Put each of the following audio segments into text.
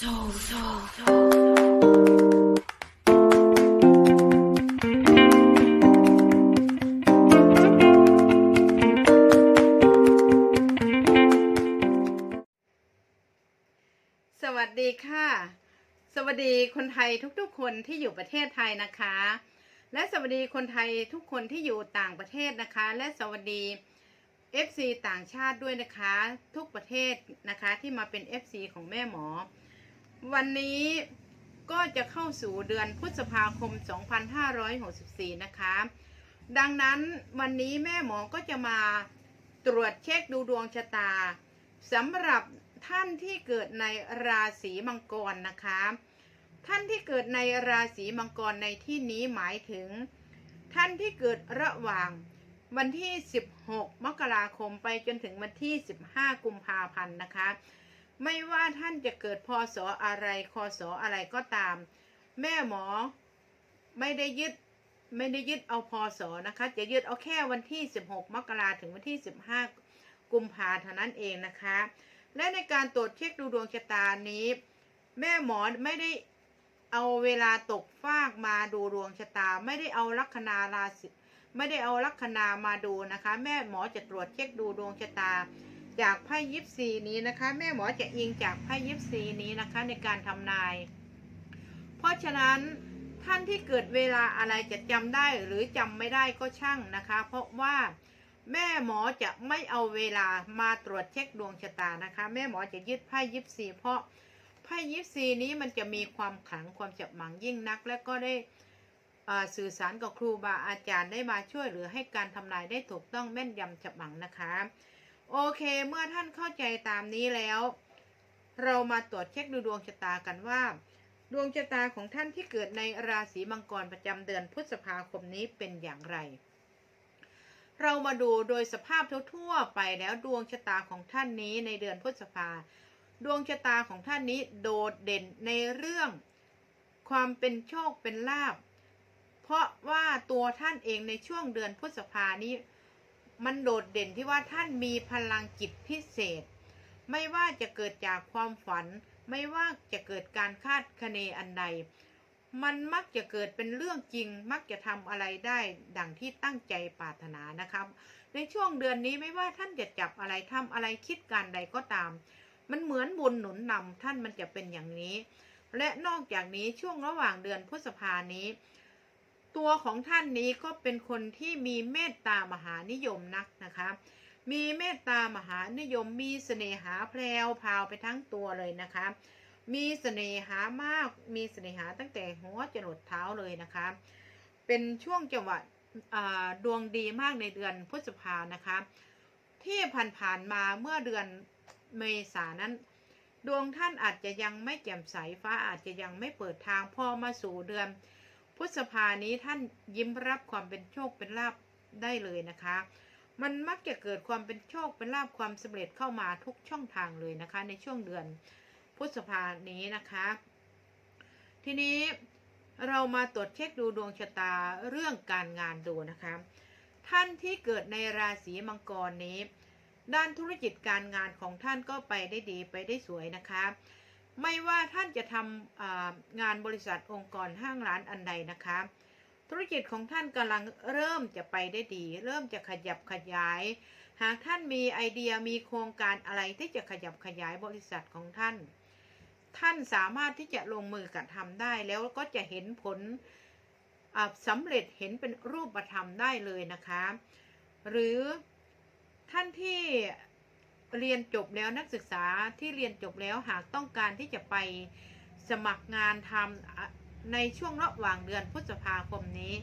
soul, soul, soul. สวัสดีค่ะ สวัสดีคนไทยทุกๆ คนที่อยู่ประเทศไทยนะคะ และสวัสดีคนไทยทุกคนที่อยู่ต่างประเทศนะคะ และสวัสดี FC ต่างชาติด้วยนะคะ ทุกประเทศนะคะที่มาเป็น FC ของแม่หมอ วันนี้ก็จะเข้าสู่เดือนพฤษภาคม 2564 นะคะ ดังนั้นวันนี้แม่หมอก็จะมาตรวจเช็คดูดวงชะตาสำหรับท่านที่เกิดในราศีมังกรนะคะ ท่านที่เกิดในราศีมังกรในที่นี้หมายถึง ท่านที่เกิดระหว่างวันที่ 16 มกราคมไปจนถึงวันที่ 15 กุมภาพันธ์นะคะ ไม่ว่าท่านจะเกิดพศอะไรคศอะไรก็ตาม แม่หมอไม่ได้ยึดไม่ได้ยึดเอาพศนะคะ จะยึดเอาแค่วันที่ 16 มกราถึงวันที่ 15 กุมภาเท่านั้นเองนะคะ และในการตรวจเช็คดูดวงชะตานี้ แม่หมอไม่ได้เอาเวลาตกฟากมาดูดวงชะตา ไม่ได้เอาลัคนาราศีไม่ได้เอาลัคนามาดูนะคะ แม่หมอจะตรวจเช็คดูดวงชะตา จากไพ่ยิปซีนี้นะคะ แม่หมอจะอิงจากไพ่ยิปซีนี้นะคะในการทำนาย เพราะฉะนั้นท่านที่เกิดเวลาอะไรจะจำได้หรือจำไม่ได้ก็ช่างนะคะ เพราะว่าแม่หมอจะไม่เอาเวลามาตรวจเช็คดวงชะตานะคะ แม่หมอจะยึดไพ่ยิปซีเพราะไพ่ยิปซีนี้มันจะมีความขลังความจับหมังยิ่งนัก และก็ได้สื่อสารกับครูบาอาจารย์ได้มาช่วยเหลือให้การทำนายได้ถูกต้องแม่นยำจับหมังนะคะ โอเค เมื่อท่านเข้าใจตามนี้แล้ว เรามาตรวจเช็คดูดวงชะตากันว่า ดวงชะตาของท่านที่เกิดในราศีมังกรประจำเดือนพฤษภาคมนี้เป็นอย่างไร เรามาดูโดยสภาพทั่วๆไปแล้วดวงชะตาของท่านนี้ในเดือนพฤษภา ดวงชะตาของท่านนี้โดดเด่นในเรื่อง ความเป็นโชคเป็นลาภเพราะว่าตัวท่านเองในช่วงเดือนพฤษภานี้ มันโดดเด่นที่ว่าท่านมีพลังจิตพิเศษ ไม่ว่าจะเกิดจากความฝัน ไม่ว่าจะเกิดการคาดคะเนอันใด มันมักจะเกิดเป็นเรื่องจริง มักจะทำอะไรได้ดังที่ตั้งใจปรารถนานะครับ ในช่วงเดือนนี้ไม่ว่าท่านจะจับอะไรทำอะไรคิดการใดก็ตาม มันเหมือนบุญหนุนนำท่านมันจะเป็นอย่างนี้ และนอกจากนี้ช่วงระหว่างเดือนพฤษภานี้ ตัวของท่านนี้ก็เป็นคนที่มีเมตตามหานิยมนักนะคะ มีเมตตามหานิยมมีเสน่หาแพรวพาวไปทั้งตัวเลยนะคะ มีเสน่หามากมีเสน่หาตั้งแต่หัวจรดเท้าเลยนะคะ เป็นช่วงจังหวะดวงดีมากในเดือนพฤษภานะคะ ที่ผ่านๆมาเมื่อเดือนเมษานั้น ดวงท่านอาจจะยังไม่แจ่มใสฟ้าอาจจะยังไม่เปิดทางพอมาสู่เดือน พฤษภานี้ท่านยิ้มรับความเป็นโชคเป็นลาภได้เลยนะคะ มันมักจะเกิดความเป็นโชคเป็นลาภความสำเร็จเข้ามาทุกช่องทางเลยนะคะ ในช่วงเดือนพฤษภานี้นะคะ ทีนี้เรามาตรวจเช็คดูดวงชะตาเรื่องการงานดูนะคะ ท่านที่เกิดในราศีมังกรนี้ ด้านธุรกิจการงานของท่านก็ไปได้ดีไปได้สวยนะคะ ไม่ว่าท่านจะทำงานบริษัทองค์กรห้างร้านอันใดนะคะ ธุรกิจของท่านกำลังเริ่มจะไปได้ดี เริ่มจะขยับขยาย หากท่านมีไอเดียมีโครงการอะไรที่จะขยับขยายบริษัทของท่าน ท่านสามารถที่จะลงมือกระทำได้แล้วก็จะเห็นผลสำเร็จเห็นเป็นรูปธรรมได้เลยนะคะ หรือท่านที่ เรียนจบแล้วนักศึกษาที่เรียนจบแล้วหากต้องการที่จะไปสมัครงานทำในช่วงระหว่างเดือนพฤษภาคมนี้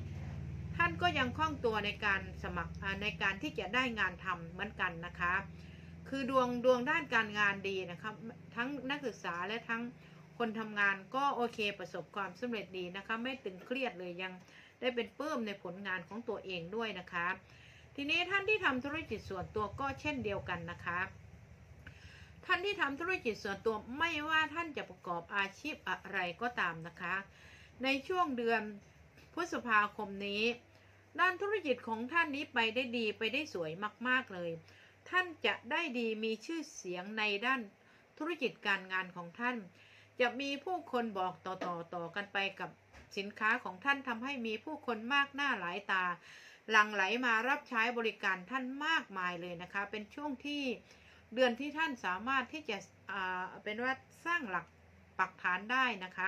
ท่านก็ยังคล่องตัวในการสมัครในการที่จะได้งานทำเหมือนกันนะคะ คือดวงดวงด้านการงานดีนะครับทั้งนักศึกษาและทั้งคนทำงานก็โอเคประสบความสำเร็จดีนะคะ ไม่ตึงเครียดเลยยังได้เป็นปลื้มในผลงานของตัวเองด้วยนะคะ ทีนี้ท่านที่ทำธุรกิจส่วนตัวก็เช่นเดียวกันนะคะ ท่านที่ทำธุรกิจส่วนตัวไม่ว่าท่านจะประกอบอาชีพอะไรก็ตามนะคะ ในช่วงเดือนพฤษภาคมนี้ ด้านธุรกิจของท่านนี้ไปได้ดีไปได้สวยมาก ๆ เลย ท่านจะได้ดีมีชื่อเสียงในด้านธุรกิจการงานของท่าน จะมีผู้คนบอกต่อต่อตอกันไปกับสินค้าของท่านทำให้มีผู้คนมากหน้าหลายตา หลั่งไหลมารับใช้บริการท่านมากมายเลยนะคะ เป็นช่วงที่ เดือนที่ท่านสามารถที่จะเป็นว่าสร้างหลักปักฐานได้นะคะ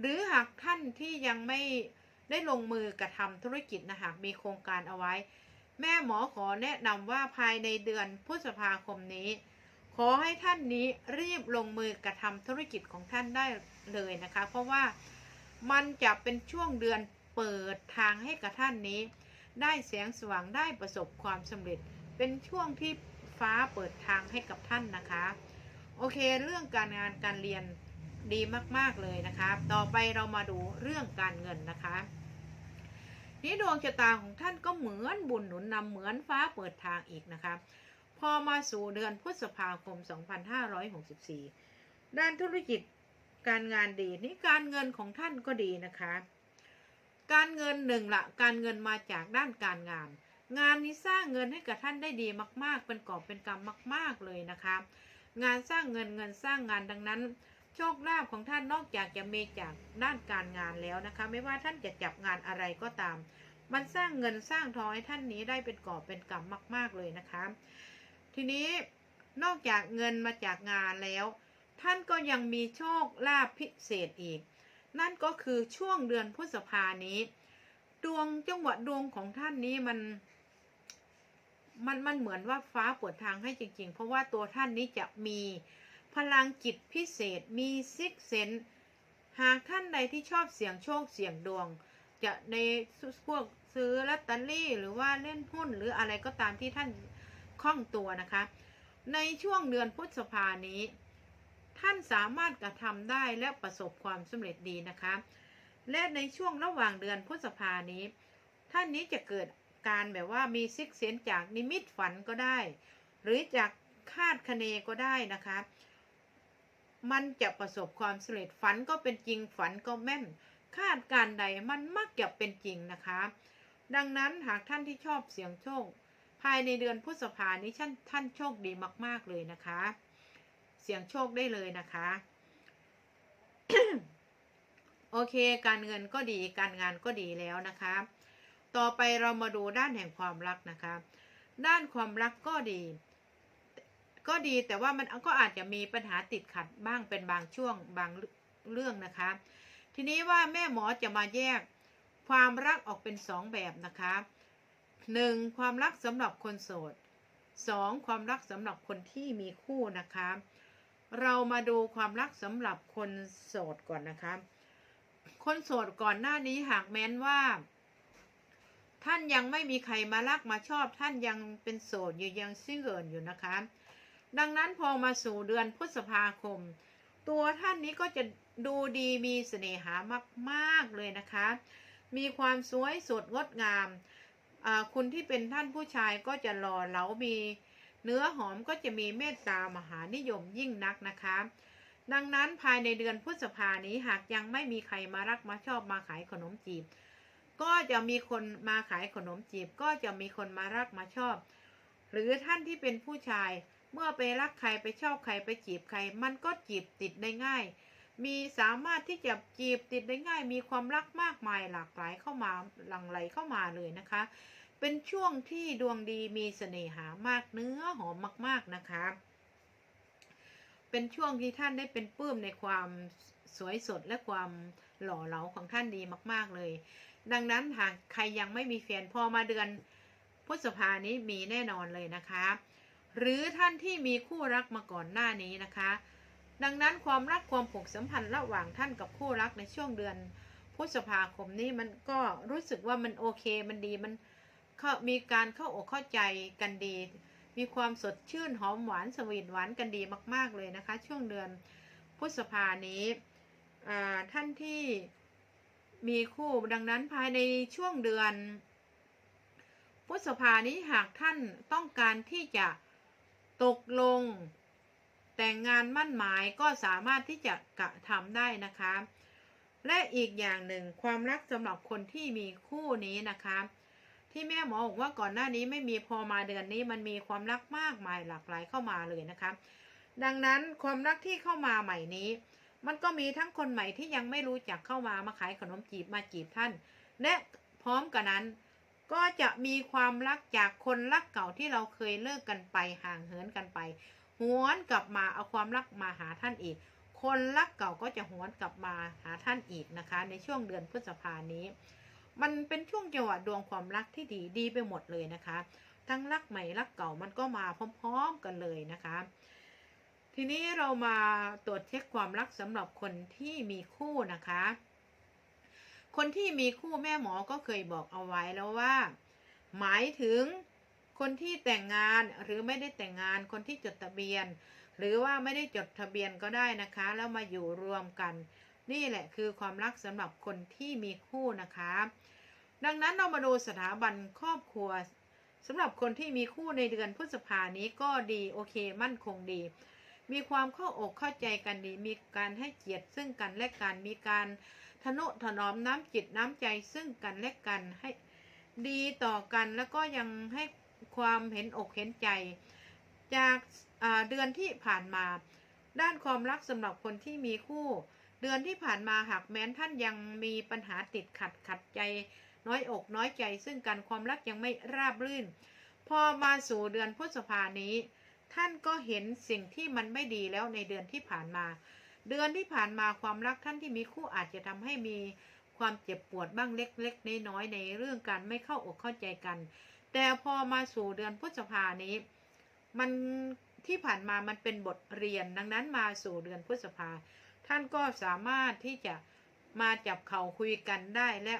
หรือหากท่านที่ยังไม่ได้ลงมือกระทำธุรกิจนะหากมีโครงการเอาไว้ แม่หมอขอแนะนำว่าภายในเดือนพฤษภาคมนี้ ขอให้ท่านนี้รีบลงมือกระทำธุรกิจของท่านได้เลยนะคะ เพราะว่ามันจะเป็นช่วงเดือนเปิดทางให้กับท่านนี้ ได้แสงสว่างได้ประสบความสำเร็จ เป็นช่วงที่ ฟ้าเปิดทางให้กับท่านนะคะ โอเค เรื่องการงานการเรียนดีมาก ๆ เลยนะคะ ต่อไปเรามาดูเรื่องการเงินนะคะ นี่ดวงชะตาของท่านก็เหมือนบุญหนุนนำเหมือนฟ้าเปิดทางอีกนะคะ พอมาสู่เดือนพฤษภาคม 2564 ด้านธุรกิจการงานดีนี่การเงินของท่านก็ดีนะคะ การเงินหนึ่งละการเงินมาจากด้านการงาน งานนี้สร้างเงินให้กับท่านได้ดีมาก ๆ เป็นกอบเป็นกำมาก ๆเลยนะคะ งานสร้างเงินเงินสร้างงานดังนั้น โชคลาภของท่านนอกจากจะมีจากด้านการงานแล้วนะคะ ไม่ว่าท่านจะจับงานอะไรก็ตาม มันสร้างเงินสร้างทองให้ท่านนี้ได้เป็นกอบเป็นกำมาก ๆเลยนะคะ ทีนี้นอกจากเงินมาจากงานแล้ว ท่านก็ยังมีโชคลาภพิเศษอีก นั่นก็คือช่วงเดือนพฤษภานี้ ดวงจังหวะดวงของท่านนี้มัน มันมันเหมือนว่าฟ้าเปิดทางให้จริง ๆ เพราะว่าตัวท่านนี้จะมีพลังจิตพิเศษมีซิกเซนหากท่านใดที่ชอบเสี่ยงโชคเสี่ยงดวง จะในพวกซื้อลอตเตอรี่หรือว่าเล่นหุ้นหรืออะไรก็ตามที่ท่านคล่องตัวนะคะ ในช่วงเดือนพฤษภานี้ ท่านสามารถกระทำได้และประสบความสำเร็จดีนะคะ และในช่วงระหว่างเดือนพฤษภานี้ ท่านนี้จะเกิด การแบบว่ามีซิกเซนจากนิมิตฝันก็ได้ หรือจากคาดคะเนก็ได้นะคะ มันจะประสบความสำเร็จฝันก็เป็นจริงฝันก็แม่น คาดการใดมันมักจะเป็นจริงนะคะ ดังนั้นหากท่านที่ชอบเสี่ยงโชค ภายในเดือนพฤษภานี้ท่านท่านโชคดีมาก ๆเลยนะคะ เสี่ยงโชคได้เลยนะคะโอเค การเงินก็ดี การงานก็ดีแล้วนะคะ ต่อไปเรามาดูด้านแห่งความรักนะคะ ด้านความรักก็ดี ก็ดีแต่ว่ามันก็อาจจะมีปัญหาติดขัดบ้างเป็นบางช่วงบางเรื่องนะคะ ทีนี้ว่าแม่หมอจะมาแยกความรักออกเป็นสองแบบนะคะหนึ่งความรักสำหรับคนโสดสองความรักสำหรับคนที่มีคู่นะคะ เรามาดูความรักสำหรับคนโสดก่อนนะคะ คนโสดก่อนหน้านี้หากแม้นว่า ท่านยังไม่มีใครมารักมาชอบ ท่านยังเป็นโสดอยู่ยังซิงเกิลอยู่นะคะ ดังนั้นพอมาสู่เดือนพฤษภาคม ตัวท่านนี้ก็จะดูดีมีเสน่หามาก ๆ เลยนะคะ มีความสวยสดงดงามคุณที่เป็นท่านผู้ชายก็จะหล่อเหลามี เนื้อหอมก็จะมีเมตตามหานิยมยิ่งนักนะคะ ดังนั้นภายในเดือนพฤษภานี้หากยังไม่มีใครมารักมาชอบมาขายขนมจีบ ก็จะมีคนมาขายขนมจีบ ก็จะมีคนมารักมาชอบ หรือท่านที่เป็นผู้ชาย เมื่อไปรักใครไปชอบใครไปจีบใคร มันก็จีบติดได้ง่าย มีสามารถที่จะจีบติดได้ง่าย มีความรักมากมายหลากหลายเข้ามาหลั่งไหลเข้ามาเลยนะคะ เป็นช่วงที่ดวงดีมีเสน่หามากเนื้อหอมมาก ๆนะคะ เป็นช่วงที่ท่านได้เป็นปื้มในความสวยสดและความหล่อเหลาของท่านดีมาก ๆเลย ดังนั้นหากใครยังไม่มีแฟนพอมาเดือนพฤษภานี้มีแน่นอนเลยนะคะ หรือท่านที่มีคู่รักมาก่อนหน้านี้นะคะ ดังนั้นความรักความผูกสัมพันธ์ระหว่างท่านกับคู่รักในช่วงเดือนพฤษภาคมนี้มันก็รู้สึกว่ามันโอเคมันดีมันมีการเข้าอกเข้าใจกันดี มีความสดชื่นหอมหวานสวีทหวานกันดีมาก ๆเลยนะคะ ช่วงเดือนพฤษภานี้ท่านที่ มีคู่ดังนั้นภายในช่วงเดือนพฤษภานี้หากท่านต้องการที่จะตกลง แต่งงานมั่นหมายก็สามารถที่จะกระทำได้นะคะ และอีกอย่างหนึ่งความรักสำหรับคนที่มีคู่นี้นะคะ ที่แม่หมอบอกว่าก่อนหน้านี้ไม่มีพอมาเดือนนี้มันมีความรักมากมายหลากหลายเข้ามาเลยนะคะ ดังนั้นความรักที่เข้ามาใหม่นี้ มันก็มีทั้งคนใหม่ที่ยังไม่รู้จักเข้ามามาขายขนมจีบมาจีบท่าน และพร้อมกันนั้น ก็จะมีความรักจากคนรักเก่าที่เราเคยเลิกกันไปห่างเหินกันไปหวนกลับมาเอาความรักมาหาท่านอีก คนรักเก่าก็จะหวนกลับมาหาท่านอีกนะคะ ในช่วงเดือนพฤษภานี้ มันเป็นช่วงจังหวะดวงความรักที่ดีดีไปหมดเลยนะคะ ทั้งรักใหม่รักเก่ามันก็มาพร้อม ๆกันเลยนะคะ ทีนี้เรามาตรวจเช็คความรักสำหรับคนที่มีคู่นะคะ คนที่มีคู่แม่หมอก็เคยบอกเอาไว้แล้วว่า หมายถึงคนที่แต่งงานหรือไม่ได้แต่งงานคนที่จดทะเบียน หรือว่าไม่ได้จดทะเบียนก็ได้นะคะ แล้วมาอยู่รวมกัน นี่แหละคือความรักสำหรับคนที่มีคู่นะคะ ดังนั้นเรามาดูสถาบันครอบครัวสำหรับคนที่มีคู่ในเดือนพฤษภานี้ก็ดีโอเคมั่นคงดี มีความเข้าอกเข้าใจกันดี มีการให้เกียรติซึ่งกันและกัน มีการทนุถนอมน้ำจิตน้ำใจซึ่งกันและกันให้ดีต่อกันแล้วก็ยังให้ความเห็นอกเห็นใจ จากเดือนที่ผ่านมา ด้านความรักสำหรับคนที่มีคู่ เดือนที่ผ่านมาหากแม้นท่านยังมีปัญหาติดขัดขัดใจ น้อยอกน้อยใจ ซึ่งการความรักยังไม่ราบรื่น พอมาสู่เดือนพฤษภานี้ ท่านก็เห็นสิ่งที่มันไม่ดีแล้วในเดือนที่ผ่านมา เดือนที่ผ่านมาความรักท่านที่มีคู่อาจจะทำให้มีความเจ็บปวดบ้างเล็กๆน้อยๆในเรื่องการไม่เข้าอกเข้าใจกัน แต่พอมาสู่เดือนพฤษภานี้ มันที่ผ่านมามันเป็นบทเรียนดังนั้นมาสู่เดือนพฤษภา ท่านก็สามารถที่จะมาจับเข่าคุยกันได้และ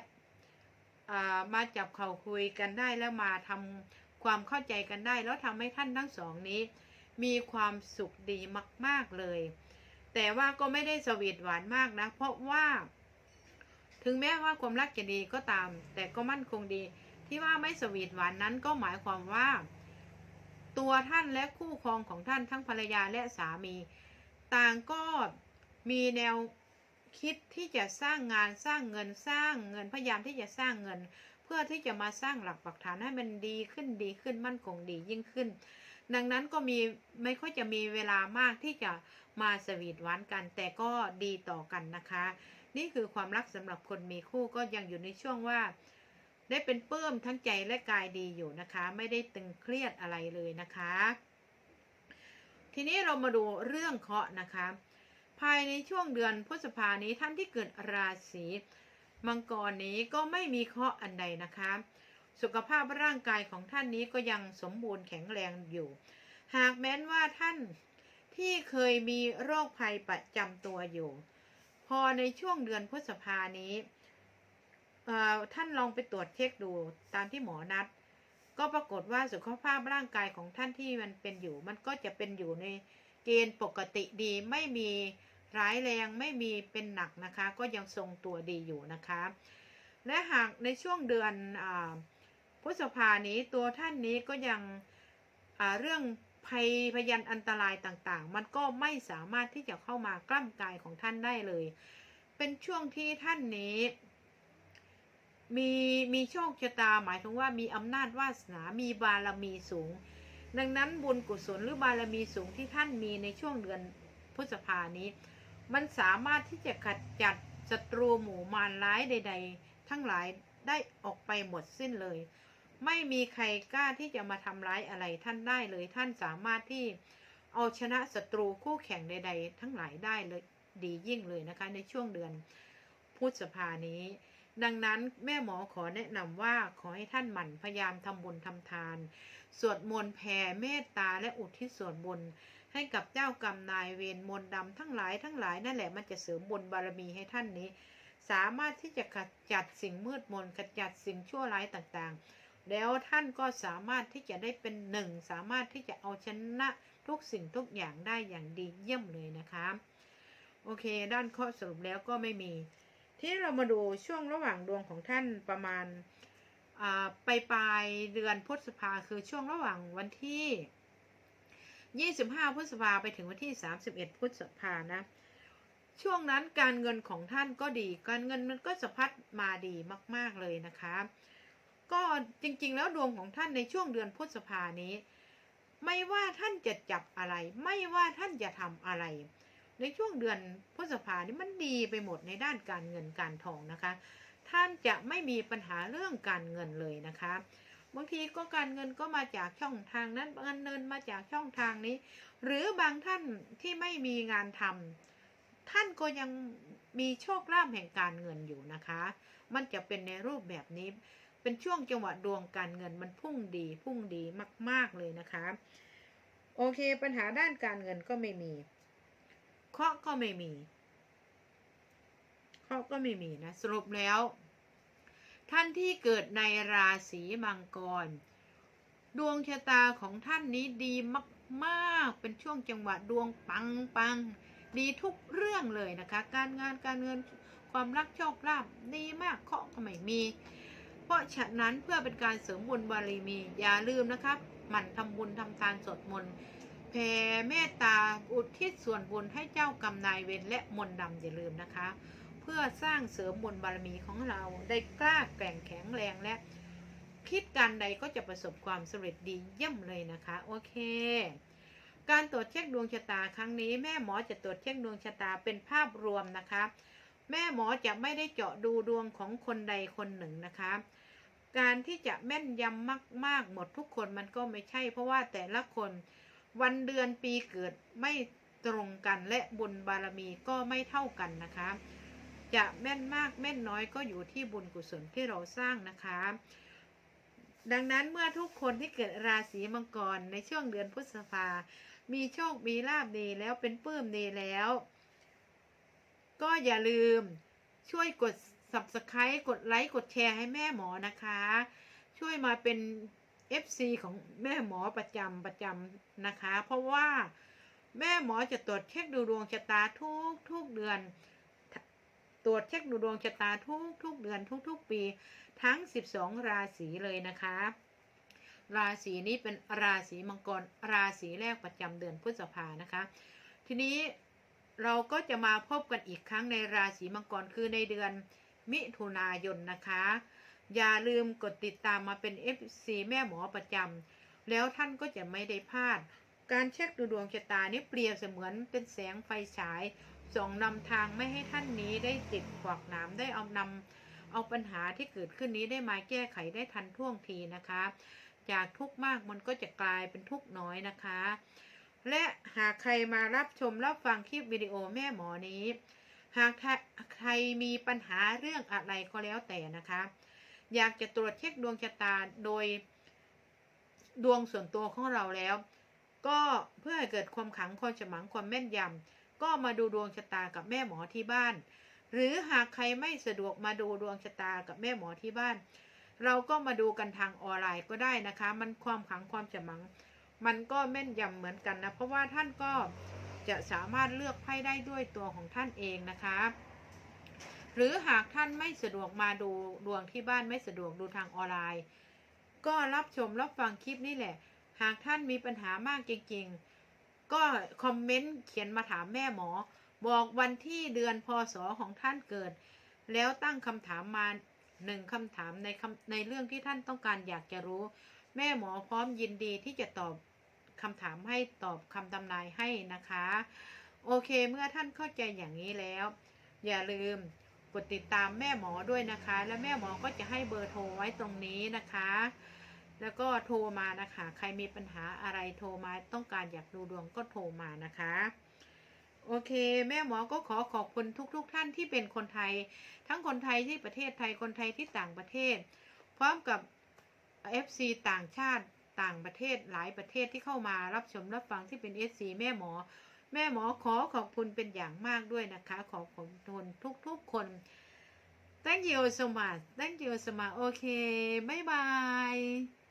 อ่ามาจับเข่าคุยกันได้แล้วมาทำ ความเข้าใจกันได้ แล้วทำให้ท่านทั้งสองนี้ มีความสุขดีมาก ๆเลย แต่ว่าก็ไม่ได้สวีทหวานมากนะ เพราะว่า ถึงแม้ว่าความรักจะดีก็ตาม แต่ก็มั่นคงดี ที่ว่าไม่สวีทหวานนั้นก็หมายความว่า ตัวท่านและคู่ครองของท่านทั้งภรรยาและสามี ต่างก็มีแนวคิดที่จะสร้างงานสร้างเงินสร้างเงินพยายามที่จะสร้างเงิน เพื่อที่จะมาสร้างหลักปักฐานให้มันดีขึ้นดีขึ้นมั่นคงดียิ่งขึ้น ดังนั้นก็มีไม่ค่อยจะมีเวลามากที่จะมาสวีทหวานกัน แต่ก็ดีต่อกันนะคะ นี่คือความรักสำหรับคนมีคู่ก็ยังอยู่ในช่วงว่า ได้เป็นเพิ่มทั้งใจและกายดีอยู่นะคะ ไม่ได้ตึงเครียดอะไรเลยนะคะ ทีนี้เรามาดูเรื่องเคาะนะคะ ภายในช่วงเดือนพฤษภานี้ท่านที่เกิดราศี มังกรนี้ก็ไม่มีเคราะห์อันใดนะคะ สุขภาพร่างกายของท่านนี้ก็ยังสมบูรณ์แข็งแรงอยู่ หากแม้นว่าท่านที่เคยมีโรคภัยประจำตัวอยู่ พอในช่วงเดือนพฤษภานี้ท่านลองไปตรวจเช็คดูตามที่หมอนัด ก็ปรากฏว่าสุขภาพร่างกายของท่านที่มันเป็นอยู่ มันก็จะเป็นอยู่ในเกณฑ์ปกติดีไม่มี ร้ายแรงไม่มีเป็นหนักนะคะ ก็ยังทรงตัวดีอยู่นะคะ และหากในช่วงเดือนอพฤษภานี้ตัวท่านนี้ก็ยังเรื่องภัยพยันอันตรายต่างๆ มันก็ไม่สามารถที่จะเข้ามากล้ำกายของท่านได้เลย เป็นช่วงที่ท่านนี้มีมีโชคชะตาหมายถึงว่ามีอำนาจวาสนา มีบารมีสูง ดังนั้นบุญกุศลหรือบารมีสูงที่ท่านมีในช่วงเดือนพฤษภานี้ มันสามารถที่จะขจัดศัตรูหมู่มารร้ายใด ๆ ทั้งหลายได้ออกไปหมดสิ้นเลย ไม่มีใครกล้าที่จะมาทำร้ายอะไรท่านได้เลย ท่านสามารถที่เอาชนะศัตรูคู่แข่งใด ๆ ทั้งหลายได้เลยดียิ่งเลยนะคะ ในช่วงเดือนพฤษภานี้ ดังนั้นแม่หมอขอแนะนำว่าขอให้ท่านหมั่นพยายามทำบุญทำทาน สวดมนต์แผ่เมตตาและอุทิศส่วนบุญ ให้กับเจ้ากรรมนายเวรมนต์ดำทั้งหลายทั้งหลายนั่นแหละมันจะเสริมบุญบารมีให้ท่านนี้ สามารถที่จะขจัดสิ่งมืดมนขจัดสิ่งชั่วร้ายต่างๆ แล้วท่านก็สามารถที่จะได้เป็นหนึ่งสามารถที่จะเอาชนะทุกสิ่งทุกอย่างได้อย่างดีเยี่ยมเลยนะคะโอเค ด้านข้อสรุปแล้วก็ไม่มี ที่เรามาดูช่วงระหว่างดวงของท่านประมาณอ่าปลายปลายเดือนพฤษภาคือช่วงระหว่างวันที่ 25พฤษภาไปถึงวันที่31พฤษภานะ ช่วงนั้นการเงินของท่านก็ดี การเงินมันก็สะพัดมาดีมาก ๆเลยนะคะ ก็จริงๆแล้วดวงของท่านในช่วงเดือนพฤษภานี้ ไม่ว่าท่านจะจับอะไร ไม่ว่าท่านจะทำอะไร ในช่วงเดือนพฤษภานี่มันดีไปหมดในด้านการเงินการทองนะคะ ท่านจะไม่มีปัญหาเรื่องการเงินเลยนะคะ บางทีก็การเงินก็มาจากช่องทางนั้นเงินเนินมาจากช่องทางนี้ หรือบางท่านที่ไม่มีงานทำท่านก็ยังมีโชคลาภแห่งการเงินอยู่นะคะ มันจะเป็นในรูปแบบนี้ เป็นช่วงจังหวะดวงการเงินมันพุ่งดี พุ่งดีมาก ๆเลยนะคะ โอเคปัญหาด้านการเงินก็ไม่มีเคราะห์ก็ไม่มีเคราะห์ก็ไม่มีนะสรุปแล้ว ท่านที่เกิดในราศีมังกร ดวงชะตาของท่านนี้ดีมากๆ เป็นช่วงจังหวะดวงปังปังๆดีทุกเรื่องเลยนะคะ การงานการเงินความรักโชคลาภดีมากเคาะก็ไม่มี เพราะฉะนั้นเพื่อเป็นการเสริมบุญบารมี อย่าลืมนะครับหมั่นทำบุญทำทานสวดมนต์แผ่เมตตาอุทิศส่วนบุญให้เจ้ากรรมนายเวรและมนต์ดำอย่าลืมนะคะ พื่อสร้างเสริมบุญบารมีของเราได้กล้าแกร่งแข็งแรงและ คิดการใดก็จะประสบความสำเร็จดีเยี่ยมเลยนะคะ โอเค การตรวจเช็คดวงชะตาครั้งนี้ แม่หมอจะตรวจเช็คดวงชะตาเป็นภาพรวมนะคะ แม่หมอจะไม่ได้เจาะดูดวงของคนใดคนหนึ่งนะคะ การที่จะแม่นยำมาก ๆ หมดทุกคนมันก็ไม่ใช่ เพราะว่าแต่ละคนวันเดือนปีเกิดไม่ตรงกันและบุญบารมีก็ไม่เท่ากันนะคะ จะแม่นมากแม่นน้อยก็อยู่ที่บุญกุศลที่เราสร้างนะคะ ดังนั้นเมื่อทุกคนที่เกิดราศีมังกรในช่วงเดือนพฤษภา มีโชค มีลาบดีแล้วเป็นปื้มดีแล้ว ก็อย่าลืมช่วยกด subscribe กดไลค์กดแชร์ให้แม่หมอนะคะ ช่วยมาเป็น FC ของแม่หมอประจำประจำนะคะ เพราะว่าแม่หมอจะตรวจเช็คดูดวงชะตาทุกทุกเดือน ตรวจเช็คดูดวงชะตาทุกทุกเดือนทุกทุกปีทั้ง 12 ราศีเลยนะคะ ราศีนี้เป็นราศีมังกรราศีแรกประจำเดือนพฤษภานะคะ ทีนี้เราก็จะมาพบกันอีกครั้งในราศีมังกรคือในเดือนมิถุนายนนะคะ อย่าลืมกดติดตามมาเป็น FC แม่หมอประจำแล้วท่านก็จะไม่ได้พลาด การเช็คดูดวงชะตานี้เปรียบเสมือนเป็นแสงไฟฉาย ส่งนำทางไม่ให้ท่านนี้ได้ติดขวากหนามได้เอานำเอาปัญหาที่เกิดขึ้นนี้ได้มาแก้ไขได้ทันท่วงทีนะคะ จากทุกมากมันก็จะกลายเป็นทุกน้อยนะคะ และหากใครมารับชมรับฟังคลิปวิดีโอแม่หมอนี้ หากใครมีปัญหาเรื่องอะไรก็แล้วแต่นะคะ อยากจะตรวจเช็คดวงชะตาโดยดวงส่วนตัวของเราแล้ว ก็เพื่อให้เกิดความขังความฉมังความแม่นยำ ก็มาดูดวงชะตากับแม่หมอที่บ้าน หรือหากใครไม่สะดวกมาดูดวงชะตากับแม่หมอที่บ้าน เราก็มาดูกันทางออนไลน์ก็ได้นะคะ มันความขังความฉมัง มันก็แม่นยำเหมือนกันนะ เพราะว่าท่านก็จะสามารถเลือกไพ่ได้ด้วยตัวของท่านเองนะคะหรือหากท่านไม่สะดวกมาดูดวงที่บ้านไม่สะดวกดูทางออนไลน์ ก็รับชมรับฟังคลิปนี่แหละ หากท่านมีปัญหามากจริง ๆ ก็คอมเมนต์เขียนมาถามแม่หมอ บอกวันที่เดือนพศของท่านเกิด แล้วตั้งคำถามมาหนึ่งคำถามในคำในเรื่องที่ท่านต้องการอยากจะรู้ แม่หมอพร้อมยินดีที่จะตอบคำถามให้ตอบคำทำนายให้นะคะ โอเคเมื่อท่านเข้าใจอย่างนี้แล้ว อย่าลืมกดติดตามแม่หมอด้วยนะคะ และแม่หมอก็จะให้เบอร์โทรไว้ตรงนี้นะคะ แล้วก็โทรมานะคะ ใครมีปัญหาอะไรโทรมาต้องการอยากดูดวงก็โทรมานะคะ โอเค แม่หมอก็ขอขอบคุณทุกๆทท่านที่เป็นคนไทย ทั้งคนไทยที่ประเทศไทยคนไทยที่ต่างประเทศ พร้อมกับ FC ต่างชาติต่างประเทศหลายประเทศที่เข้ามารับชมรับฟังที่เป็น FC แม่หมอ แม่หมอขอขอบคุณเป็นอย่างมากด้วยนะคะ ขอขอบคุณทุกๆคน thank you so much thank you so much โอเค บ๊ายบาย